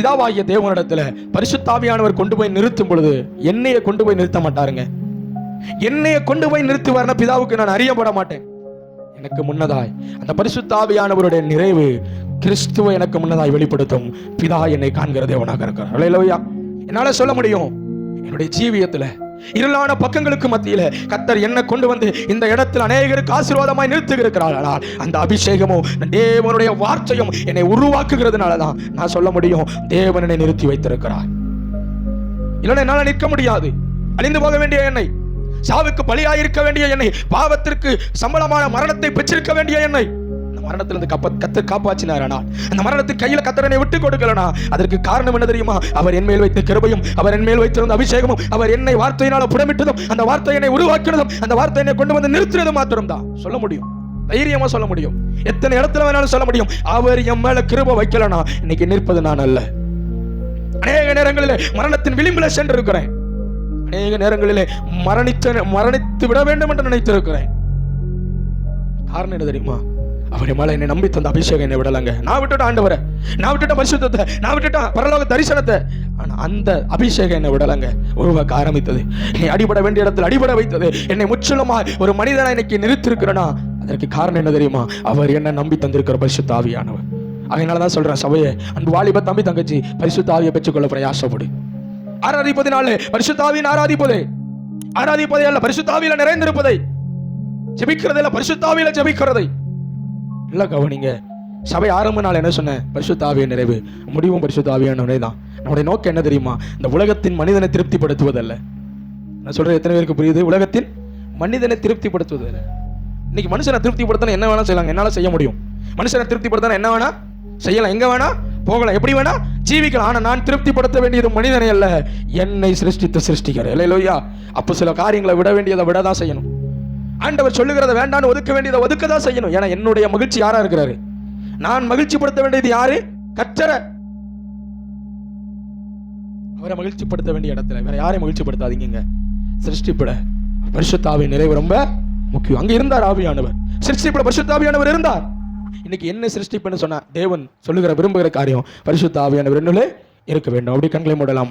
பிதாவாகிய தேவனிடத்துல பரிசுத்தாவியானவர் கொண்டு போய் நிறுத்தும் பொழுது என்னைய கொண்டு போய் நிறுத்த மாட்டாருங்க. என்னைய கொண்டு போய் நிறுத்துவார்னா பிதாவுக்கு நான் அறியப்பட மாட்டேன். எனக்கு முன்னதாய் அந்த பரிசுத்தாவியானவருடைய நிறைவு கிறிஸ்துவ எனக்கு முன்னதாய் வெளிப்படுத்தும். பிதா என்னை காண்கிற தேவனாக இருக்கிறார். என்னால சொல்ல முடியும்? என்னுடைய ஜீவியத்துல இருளான பக்கங்களுக்கு மத்தியில கத்தர் என்ன கொண்டு வந்து இந்த இடத்தில் அநேகருக்கு ஆசீர்வாதமாய் நிறுத்துகிறார் ஆனால் அந்த அபிஷேகமும் தேவனுடைய வார்த்தையும் என்னை உருவாக்குகிறதுனால தான் நான் சொல்ல முடியும் தேவன் என்னை நிறுத்தி வைத்திருக்கிறார். இல்லைன்னா என்னால் நிற்க முடியாது. அழிந்து போக வேண்டிய என்னை சாவுக்கு பலியாயிருக்க வேண்டிய என்னை பாவத்திற்கு சம்பளமான மரணத்தை பெற்றிருக்க வேண்டிய என்னை மரணத்திலிருந்து கப்ப கத்தர் காப்பாற்றினார் ஆனால் அந்த மரணத்தின் கையில கத்தரனை விட்டு கொடுக்கலனா? அதற்கு காரணம் என்ன தெரியுமா? அவர் என் மேல் வைத்த கிருபையும் அவர் என் மேல் வைத்திருந்த அபிஷேகமும் அவர் என்னை வார்த்தையினால புடமிட்டதும் அந்த வார்த்தை என்னை உருவாக்கினதும் அந்த வார்த்தை என்னை கொண்டு வந்து நிறுத்தினதும் மாத்திரம் தான் சொல்ல முடியும். தைரியமா சொல்ல முடியும். எத்தனை இடத்துல வேணாலும் சொல்ல முடியும். அவர் என் மேல கிருபை வைக்கலனா இன்னைக்கு நிற்பது நான் அல்ல. அநேக நேரங்களிலே மரணத்தின் விளிம்பில் சென்றிருக்கிறேன். அநேக நேரங்களிலே மரணித்த மரணித்து விட வேண்டும் என்று நினைத்திருக்கிறேன். காரணம் என்ன தெரியுமா? அவர் மேலே என்னை நம்பி தந்த அபிஷேகம் என்னை விடலாங்க. நான் விட்டுட்ட ஆண்டவரை. நான் விட்டுட்ட பரிசுத்தத்தை. நான் விட்டுட்டேன் பரலோக தரிசனத்தை. ஆனா அந்த அபிஷேகம் என்னை விடலாங்க. உருவாக்க ஆரம்பித்தது. என்னை அடிபட வேண்டிய இடத்தில் அடிபட வைத்தது. என்னை முற்றிலுமா ஒரு மனிதனை இன்னைக்கு நிறுத்திருக்கிறேனா? அதற்கு காரணம் என்ன தெரியுமா? அவர் என்ன நம்பி தந்திருக்கிற பரிசுத்த ஆவியானவர். அதனால தான் சொல்றேன் சபையை அன்பு வாலிப தம்பி தங்கச்சி பரிசுத்த ஆவியை பெற்றுக்கொள்ள பிரயாசப்படு ஆராதிப்பதினாலே பரிசுத்தாவின் ஆராதிப்பதே. ஆராதிப்பதே அல்ல பரிசுத்தாவியில நிறைந்திருப்பதை. ஜெபிக்கிறதே இல்ல பரிசுத்தாவியில ஜெபிக்கிறதை. நல்லா கவனிங்க. சபை ஆரம்ப நாள் என்ன சொன்னேன்? பரிசுத்தாவிய நிறைவு. முடிவும் பரிசுத்தாவியானவனே தான் நம்முடைய நோக்கம் என்ன தெரியுமா? இந்த உலகத்தின் மனிதனை திருப்திப்படுத்துவதல்ல. நான் சொல்றது எத்தனை பேருக்கு புரியுது? உலகத்தின் மனிதனை திருப்திப்படுத்துவதல்ல. இன்னைக்கு மனுஷனை திருப்திப்படுத்தினா என்ன வேணா செய்யலாம். என்னால் செய்ய முடியும். மனுஷனை திருப்திப்படுத்தினா என்ன வேணா செய்யலாம். எங்கே வேணா போகலாம். எப்படி வேணா ஜீவிக்கலாம். ஆனால் நான் திருப்திப்படுத்த வேண்டியது மனிதனை அல்ல. என்னை சிருஷ்டித்த சிருஷ்டிக்கிறேன் இல்லையா அப்போ சில காரியங்களை விட வேண்டியதை விட தான் செய்யணும். ஆண்டவர் சொல்லுகிறத வேண்டாம்னு ஒதுக்க வேண்டியதை ஒதுக்க தான் செய்யணும். ஏன்னா என்னுடைய மகிழ்ச்சி யாரா இருக்கிறாரு? நான் மகிழ்ச்சிப்படுத்த வேண்டியது யாரு? கற்றர அவரை மகிழ்ச்சிப்படுத்த வேண்டிய இடத்துல வேற யாரையும் மகிழ்ச்சிப்படுத்தாதீங்க சிருஷ்டிப்பட பரிசுத்தாவின் நிறைவு ரொம்ப முக்கியம். அங்க இருந்தார் ஆவியானவர். சிருஷ்டிப்பட பரிசுத்தாவியானவர் இருந்தார். இன்னைக்கு என்ன சிருஷ்டிப்புன்னு சொன்னா தேவன் சொல்லுகிற விரும்புகிற காரியம் பரிசுத்த ஆவியானவர் என்னுள்ளே இருக்க வேண்டும். அப்படி கண்களை மூடலாம்.